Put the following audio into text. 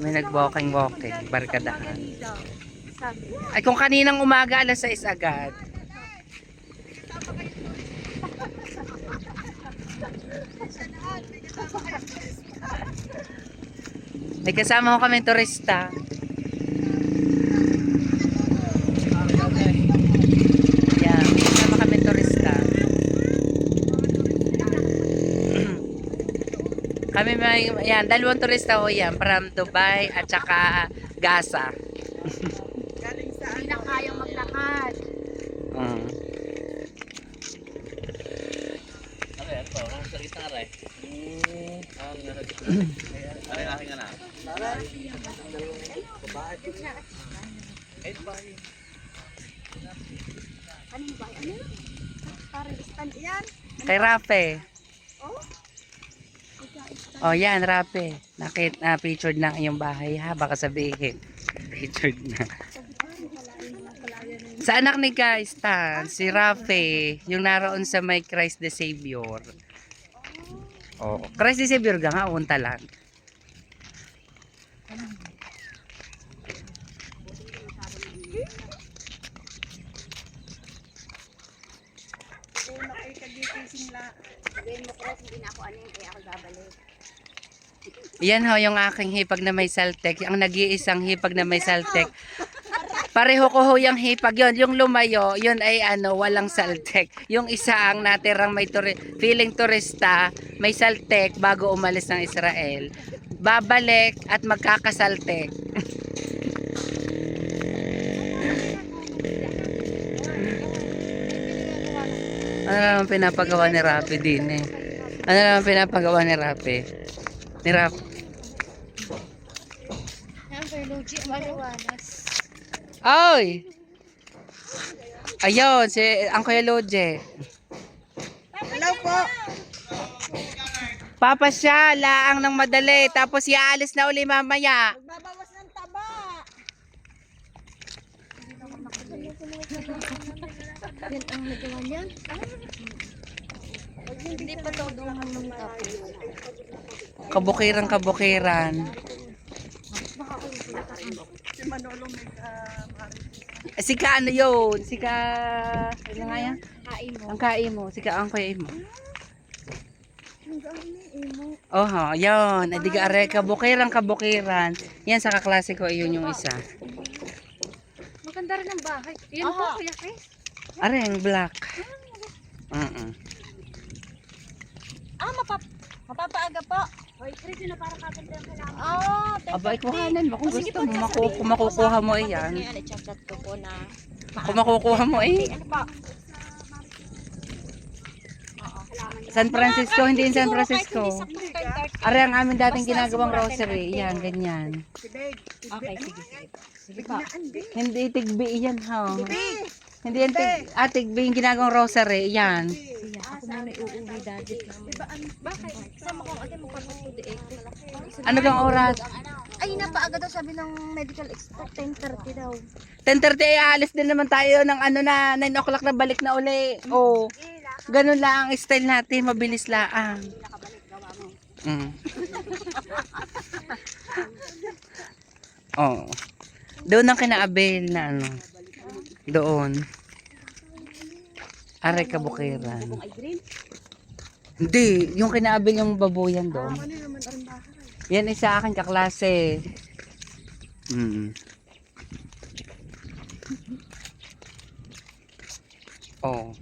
May nag-walking-walking, barkadahan. Ay kung kaninang umaga alas 6 agad. May kasama ko kami turista. Yan, may kasama kami turista. Kami may, yan, dalawang turista ko yan, from Dubai at saka Gaza. Hindi na kayang maglakad. Mm. Na are. Ang Are, aking anak. Ano ba? Ano? Parang stand yan. Kay Rafe. Oh? Oh, yan, Rafe. Nakit na featured na ang iyong bahay ha, baka sabihin. Featured na. Sa anak ni guys, Stan, si Rafe, yung naroon sa may Christ the Savior. Oh, Christ the Savior ga nga, unta lang. Chris, hindi na ako ano yun, kaya ako babalik. Yan ho, yung aking hipag na may saltek. Ang nag-iisang hipag na may saltek. Pareho ko ho yung hipag yon Yung lumayo, yun ay ano, walang saltek. Yung isa ang natirang may turi feeling turista, may saltek bago umalis ng Israel. Babalik at magkakasaltek. Ano naman pinapagawa ni Rapi din eh. Ano naman pinapagawa ni Rapi? Ni Rap. Yan, kay Luigi, maliwanas. Ay! Ayun, si ang Kuya Loje. Hello po. Papa siya, laang ng madali. Tapos iaalis na uli mamaya. Magbabawas ng taba. Yan ang nagawa niya? Hindi pa to doon ng Kabukiran, kabukiran. Eh, Si ka ano yun? Si ka... Ano nga yan? Kain mo. Ang kai mo. Si ka ang kuya mo. Oh, ha, yun. Adiga are, kabukiran, kabukiran. Yan sa kaklase ko, yun yung isa. Maganda rin ang bahay. Yan po, Kuya Chris. Are, ang black. Mm Ah, mapap mapapaaga po. Hoy, Chris, na parang kaganda yung kailangan. Oh, Aba, ikuhanan mo. Kung gusto mo, maku- kung makukuha mo yan. Ngayon, i-chat ko po na. Kung makukuha mo eh. Ano? San Francisco, hindi in San Francisco. Francisco. Are ang amin dating ginagawang rosary. Yan, ganyan. Okay, sige, sige. Sige po. Hindi tigbi yan ha. Hindi yan tig, ah, tigbi yung ginagawang rosary. Yan. Muna iuuwi dati. Diba, bakit? Sama ko, ate, magpapatuloy eh. Ano kang oras? Ay, napaaga daw sabi ng medical expert, 10.30 daw. 10.30 ay alis din naman tayo ng ano na 9 o'clock na balik na uli. Oh. Ganun lang ang style natin, mabilis lang. Mm. oh. Doon ang kinaabel na ano. Doon. Aray kabukiran. Hindi, yung kinaabel yung babuyan doon. Yan isa akin kaklase. Mm. Oh.